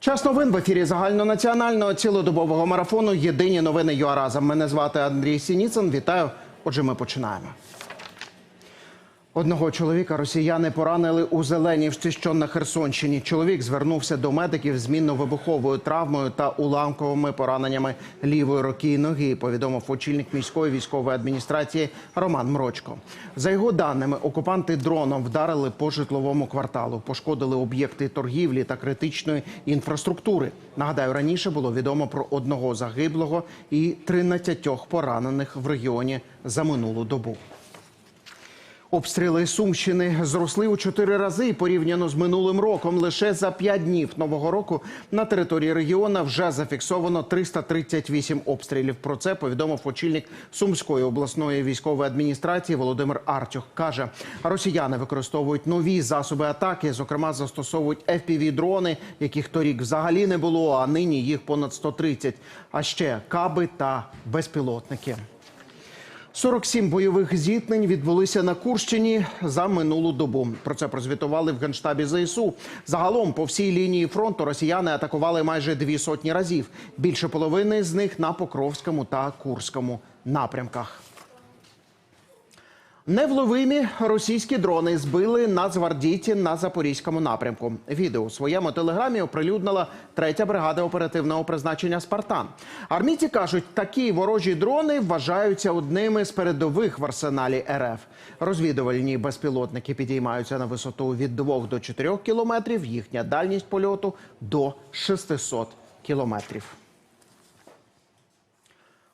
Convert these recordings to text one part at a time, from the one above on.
Час новин в ефірі загальнонаціонального цілодобового марафону Єдині новини ЮАРАЗа. Мене звати Андрій Сініцин. Вітаю. Отже, ми починаємо. Одного чоловіка росіяни поранили у Зеленівці, що на Херсонщині. Чоловік звернувся до медиків з мінно-вибуховою травмою та уламковими пораненнями лівої руки і ноги. Повідомив очільник міської військової адміністрації Роман Мрочко. За його даними, окупанти дроном вдарили по житловому кварталу, пошкодили об'єкти торгівлі та критичної інфраструктури. Нагадаю, раніше було відомо про одного загиблого і 13 поранених в регіоні за минулу добу. Обстріли Сумщини зросли у чотири рази порівняно з минулим роком. Лише за п'ять днів нового року на території регіону вже зафіксовано 338 обстрілів. Про це повідомив очільник Сумської обласної військової адміністрації Володимир Артюх. каже, росіяни використовують нові засоби атаки, зокрема застосовують fpv дрони, яких торік взагалі не було. А нині їх понад 130, А ще каби та безпілотники. 47 бойових зіткнень відбулися на Курщині за минулу добу. Про це прозвітували в генштабі ЗСУ. Загалом по всій лінії фронту росіяни атакували майже дві сотні разів. Більше половини з них на Покровському та Курському напрямках. Невловимі російські дрони збили нацгвардійці на запорізькому напрямку. Відео у своєму телеграмі оприлюднила третя бригада оперативного призначення Спартан. Армійці кажуть, такі ворожі дрони вважаються одними з передових в арсеналі РФ. Розвідувальні безпілотники підіймаються на висоту від 2 до 4 кілометрів. Їхня дальність польоту до 600 кілометрів.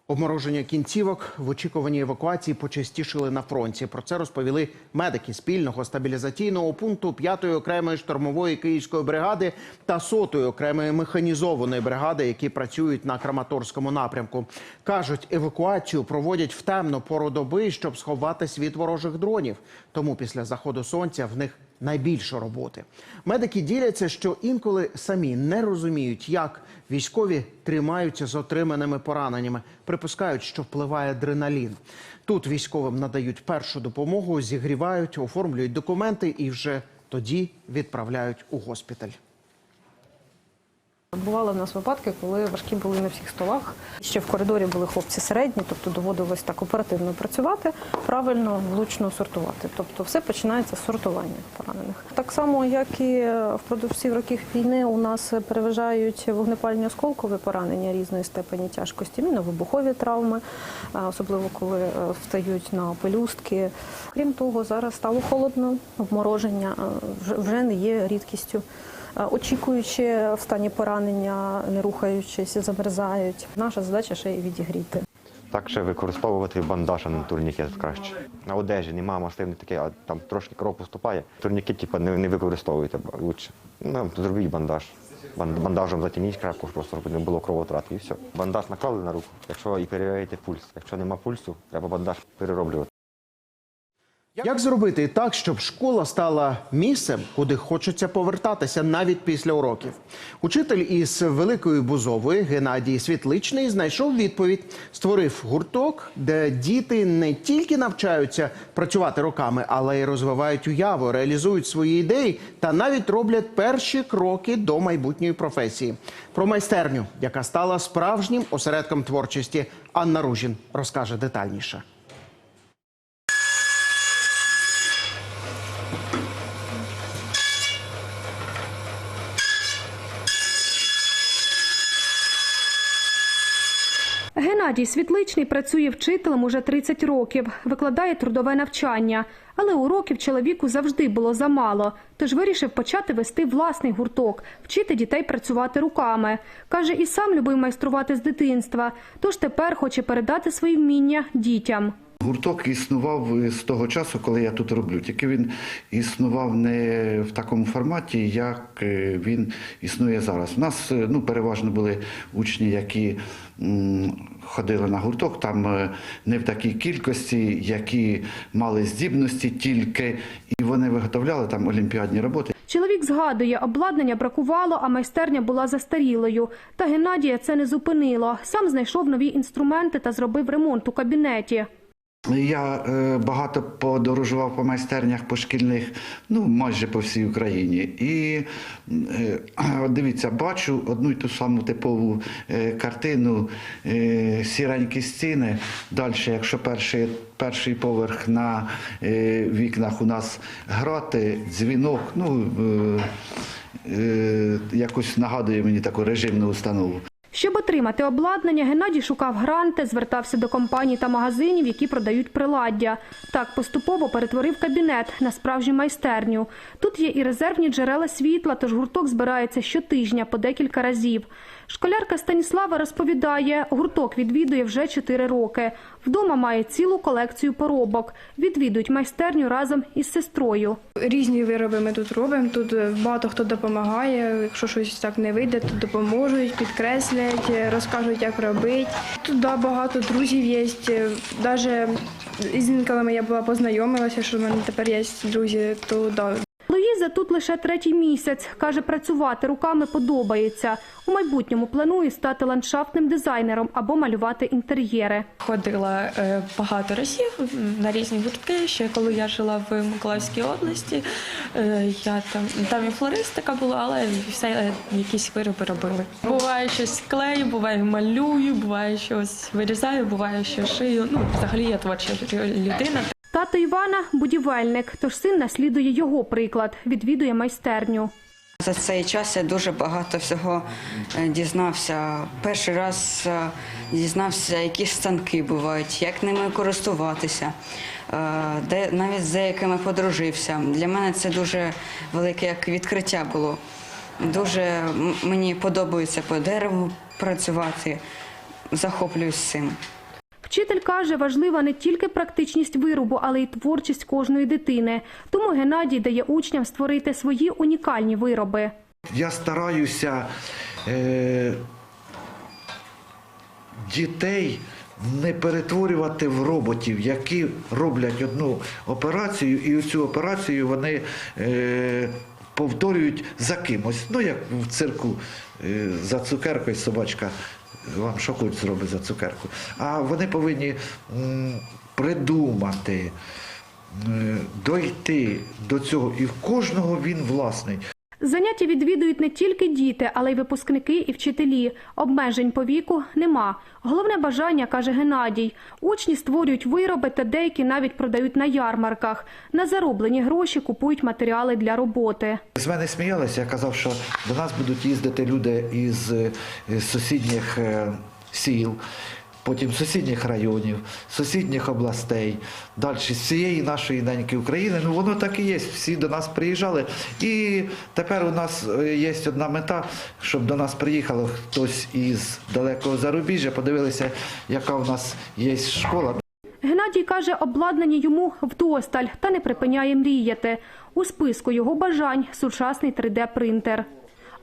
Обмороження кінцівок в очікуванні евакуації почастішили на фронті. Про це розповіли медики спільного стабілізаційного пункту 5-ї окремої штурмової київської бригади та 100-ї окремої механізованої бригади, які працюють на Краматорському напрямку. кажуть, евакуацію проводять в темну пору доби, щоб сховатись від ворожих дронів. Тому після заходу сонця в них найбільше роботи. Медики діляться, що інколи самі не розуміють, як військові тримаються з отриманими пораненнями. Припускають, що впливає адреналін. Тут військовим надають першу допомогу, зігрівають, оформлюють документи і вже тоді відправляють у госпіталь. Бували в нас випадки, коли важкі були на всіх столах. Ще в коридорі були хлопці середні, тобто доводилось так оперативно працювати, правильно, влучно сортувати. Тобто все починається з сортування поранених. Так само, як і впродовж всіх років війни, у нас переважають вогнепальні осколкові поранення різної степені тяжкості, міновибухові травми, особливо коли е, встають на пелюстки. Крім того, зараз стало холодно, обмороження вже не є рідкістю. Е, очікуючи в стані поранення, не рухаючись, замерзають. Наша задача ще й відігріти. Так ще використовувати бандаж, а не турнікет краще. На одежі нема маслини таке, а там трошки кров поступає. Турнікет типу, не, не використовуйте лучше. Ну, зробіть бандаж. Бан- Бандажем затягніть крепко, просто щоб не було кровотрати і все. Бандаж наклали на руку, якщо і перевіряєте пульс. Якщо нема пульсу, треба бандаж перероблювати. Як зробити так, щоб школа стала місцем, куди хочеться повертатися навіть після уроків? Учитель із Великої Бузової Геннадій Світличний знайшов відповідь, створив гурток, де діти не тільки навчаються працювати руками, але й розвивають уяву, реалізують свої ідеї та навіть роблять перші кроки до майбутньої професії. Про майстерню, яка стала справжнім осередком творчості, Анна Ружін розкаже детальніше. Геннадій Світличний працює вчителем уже 30 років, викладає трудове навчання. Але уроків чоловіку завжди було замало, тож вирішив почати вести власний гурток, вчити дітей працювати руками. Каже, і сам любив майструвати з дитинства, тож тепер хоче передати свої вміння дітям. Гурток існував з того часу, коли я тут роблю. Тільки він існував не в такому форматі, як е, він існує зараз. У нас е, ну, переважно були учні, які ходили на гурток, там е, не в такій кількості, які мали здібності тільки, і вони виготовляли там олімпіадні роботи. Чоловік згадує, обладнання бракувало, а майстерня була застарілою. Та Геннадія це не зупинило. Сам знайшов нові інструменти та зробив ремонт у кабінеті. Я е, багато подорожував по майстернях по шкільних, ну майже по всій Україні. І е, дивіться, бачу одну й ту саму типову е, картину, сіренькі стіни. Далі, якщо перший, перший поверх на вікнах у нас грати, дзвінок, ну якось нагадує мені таку режимну установу. Щоб отримати обладнання, Геннадій шукав гранти, звертався до компаній та магазинів, які продають приладдя. Так поступово перетворив кабінет на справжню майстерню. Тут є і резервні джерела світла, тож гурток збирається щотижня по декілька разів. Школярка Станіслава розповідає, гурток відвідує вже 4 роки. Вдома має цілу колекцію поробок. Відвідують майстерню разом із сестрою. Різні вироби ми тут робимо. Тут багато хто допомагає. Якщо щось так не вийде, то допоможуть, підкреслять, е, розкажуть, як робити. Тут да, багато друзів є. Навіть з інколи я була познайомилася, що в мене тепер є друзі, то да, Луїза тут лише третій місяць. Каже, працювати руками подобається. У майбутньому планує стати ландшафтним дизайнером або малювати інтер'єри. Ходила е, багато разів на різні гуртки. Ще коли я жила в Миколаївській області, е, я там там і флористика була, але все е, якісь вироби робили. Буває щось клею, буває малюю, буває щось вирізаю, буває що шию. Ну, взагалі я творча людина. Тато Івана будівельник, тож син наслідує його приклад, відвідує майстерню. За цей час я дуже багато всього е, дізнався. Перший раз е, дізнався, які станки бувають, як ними користуватися, е, де навіть з деякими подружився. Для мене це дуже велике відкриття було. Дуже мені подобається по дереву працювати, захоплююсь цим. Вчитель каже, важлива не тільки практичність виробу, але й творчість кожної дитини. Тому Геннадій дає учням створити свої унікальні вироби. Я стараюся е, дітей не перетворювати в роботів, які роблять одну операцію, і цю операцію вони е, повторюють за кимось. Ну, як в цирку е, за цукеркою собачка вам шоколад зробить за цукерку. А вони повинні придумати, е, дойти до цього. І в кожного він власний. Заняття відвідують не тільки діти, але й випускники і вчителі. Обмежень по віку нема. Головне бажання, каже Геннадій. Учні створюють вироби та деякі навіть продають на ярмарках. На зароблені гроші купують матеріали для роботи. З мене сміялися, я казав, що до нас будуть їздити люди із сусідніх е, сіл, потім сусідніх районів, сусідніх областей, далі з всієї нашої неньки України. Ну воно так і є. Всі до нас приїжджали. І тепер у нас е, є одна мета, щоб до нас приїхало хтось із далекого зарубіжжя, подивилися, яка у нас є школа. Геннадій каже, обладнання йому вдосталь та не припиняє мріяти. У списку його бажань сучасний 3D-принтер.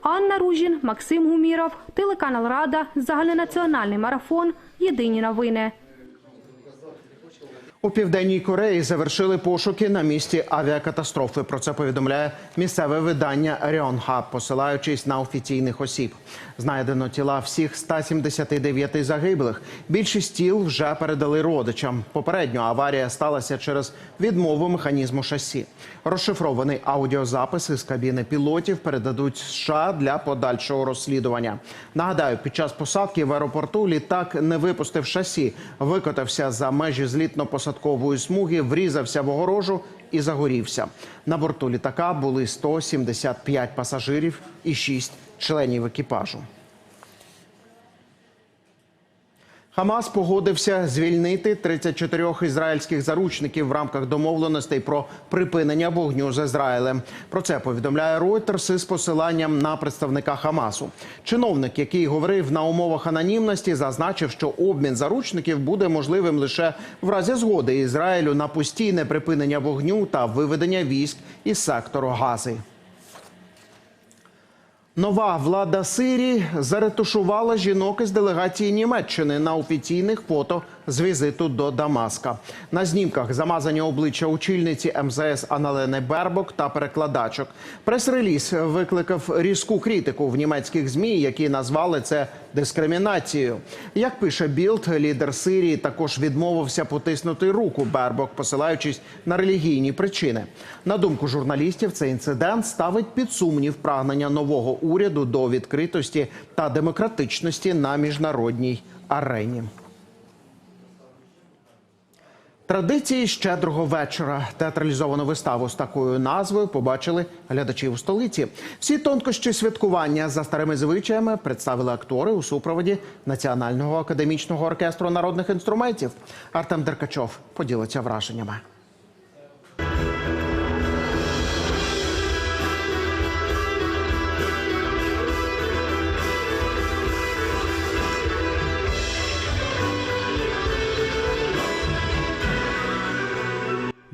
Анна Ружін, Максим Гуміров, телеканал Рада, загальнонаціональний марафон. Єдині новини. У південній Кореї завершили пошуки на місці авіакатастрофи. Про це повідомляє місцеве видання Ріонхаб, посилаючись на офіційних осіб. Знайдено тіла всіх 179 загиблих. Більшість тіл вже передали родичам. Попередньо аварія сталася через відмову механізму шасі. Розшифрований аудіозапис із кабіни пілотів передадуть США для подальшого розслідування. Нагадаю, під час посадки в аеропорту літак не випустив шасі, викотався за межі злітно-посадкової смуги, врізався в огорожу і загорівся. На борту літака були 175 пасажирів і 6 членів екіпажу. Хамас погодився звільнити 34 ізраїльських заручників в рамках домовленостей про припинення вогню з Ізраїлем. Про це повідомляє Reuters із посиланням на представника Хамасу. Чиновник, який говорив на умовах анонімності, зазначив, що обмін заручників буде можливим лише в разі згоди Ізраїлю на постійне припинення вогню та виведення військ із сектору Гази. Нова влада Сирії заретушувала жінок із делегації Німеччини на офіційних фото з візиту до Дамаска. На знімках замазані обличчя очільниці МЗС Аналени Бербок та перекладачок. Прес-реліз викликав різку критику в німецьких змі, які назвали це дискримінацією. Як пише Білд, лідер Сирії також відмовився потиснути руку Бербок, посилаючись на релігійні причини. На думку журналістів, цей інцидент ставить під сумнів прагнення нового уряду до відкритості та демократичності на міжнародній арені. Традиції щедрого вечора. Театралізовану виставу з такою назвою побачили глядачі у столиці. Всі тонкощі святкування за старими звичаями представили актори у супроводі Національного академічного оркестру народних інструментів. Артем Деркачов поділиться враженнями.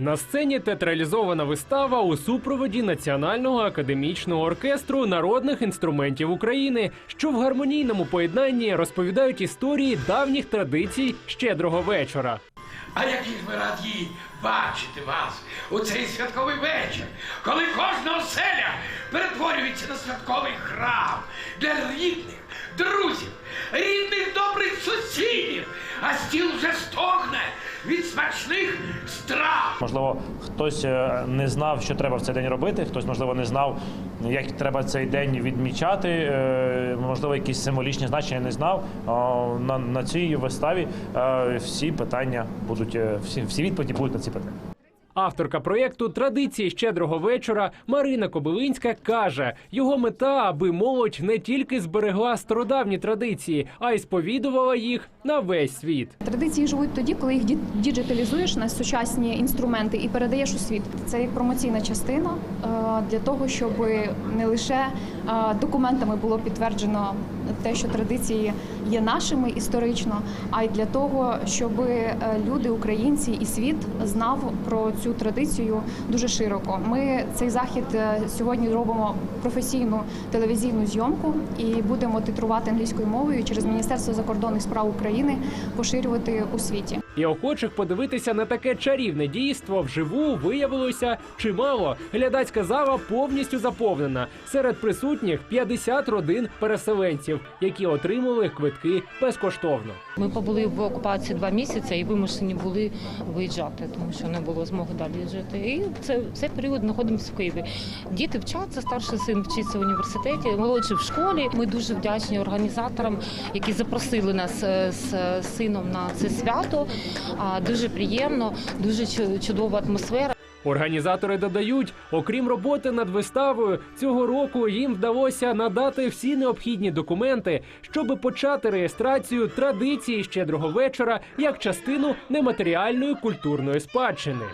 На сцені театралізована вистава у супроводі Національного академічного оркестру народних інструментів України, що в гармонійному поєднанні розповідають історії давніх традицій щедрого вечора. А які ж ми раді бачити вас у цей святковий вечір, коли кожна оселя перетворюється на святковий храм для рідних, друзів, рідних добрих сусідів, а стіл вже стогне від смачних страв. Можливо, хтось е, не знав, що треба в цей день робити, хтось, можливо, не знав, як треба цей день відмічати. е, Можливо, якісь символічні значення не знав. На, на цій виставі е, всі питання будуть, е, всі, всі відповіді будуть на ці питання. Авторка проєкту Традиції щедрого вечора Марина Кобилинська каже: його мета, аби молодь не тільки зберегла стародавні традиції, а й сповідувала їх на весь світ. Традиції живуть тоді, коли їх діджиталізуєш на сучасні інструменти і передаєш у світ. Це як промоційна частина е, для того, щоб не лише документами було підтверджено те, що традиції є нашими історично, а й для того, щоб е, люди, українці і світ знав про цю традицію дуже широко. Ми цей захід е, сьогодні робимо професійну телевізійну зйомку і будемо титрувати англійською мовою через Міністерство закордонних справ України поширювати у світі. І охочих подивитися на таке чарівне дійство вживу виявилося чимало. Глядацька зала повністю заповнена. Серед присутніх 50 родин переселенців, які отримали квитки безкоштовно. Ми побули в окупації два місяці і вимушені були виїжджати, тому що не було змоги далі жити. І це цей період знаходимося в Києві. Діти вчаться, старший син вчиться в університеті, молодший в школі. Ми дуже вдячні організаторам, які запросили нас е, з сином на це свято. Дуже приємно, дуже чудова атмосфера. Організатори додають, окрім роботи над виставою, цього року їм вдалося надати всі необхідні документи, щоб почати реєстрацію традиції щедрого вечора як частину нематеріальної культурної спадщини.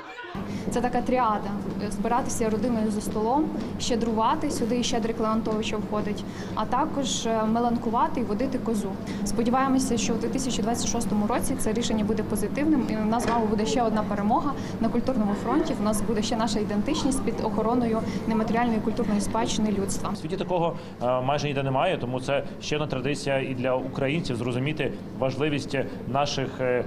Це така тріада збиратися родиною за столом, щедрувати сюди і щедрий Клеонтовича входить, а також е, меланкувати і водити козу. Сподіваємося, що у 2026 році це рішення буде позитивним, і у нас з вами буде ще одна перемога на культурному фронті. У нас буде ще наша ідентичність під охороною нематеріальної культурної спадщини людства. В світі такого е, майже ніде немає, тому це ще одна традиція і для українців зрозуміти важливість наших, е,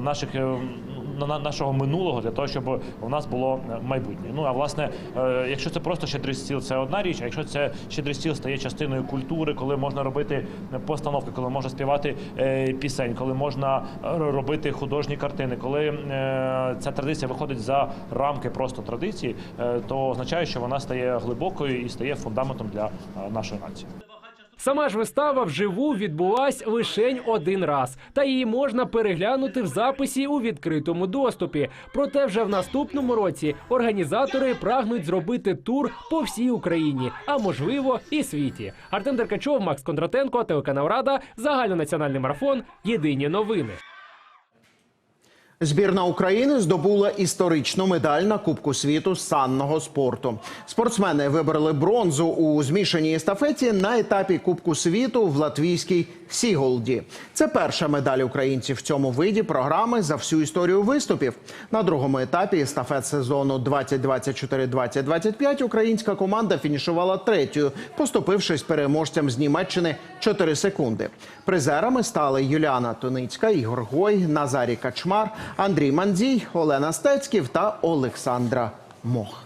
наших е, на- на- нашого минулого для того, щоб у нас було майбутнє. Ну а власне, е, якщо це просто щедрий стіл, це одна річ. А якщо це щедрий стіл стає частиною культури, коли можна робити постановки, коли можна співати е, пісень, коли можна е, робити художні картини, коли е, ця традиція виходить за рамки просто традиції, е, то означає, що вона стає глибокою і стає фундаментом для е, нашої нації. Сама ж вистава вживу відбулась лишень один раз, та її можна переглянути в записі у відкритому доступі. Проте вже в наступному році організатори прагнуть зробити тур по всій Україні, а можливо і світі. Артем Деркачов, Макс Кондратенко, телеканал Рада, загальнонаціональний марафон. Єдині новини. Збірна України здобула історичну медаль на Кубку світу з санного спорту. Спортсмени вибрали бронзу у змішаній естафеті на етапі Кубку світу в латвійській Сіголді. Це перша медаль українців в цьому виді програми за всю історію виступів. На другому етапі естафет сезону 2024-2025 українська команда фінішувала третьою, поступившись переможцям з Німеччини 4 секунди. Призерами стали Юліана Туницька, Ігор Гой, Назарій Качмар, Андрій Мандзій, Олена Стецьків та Олександра Мох.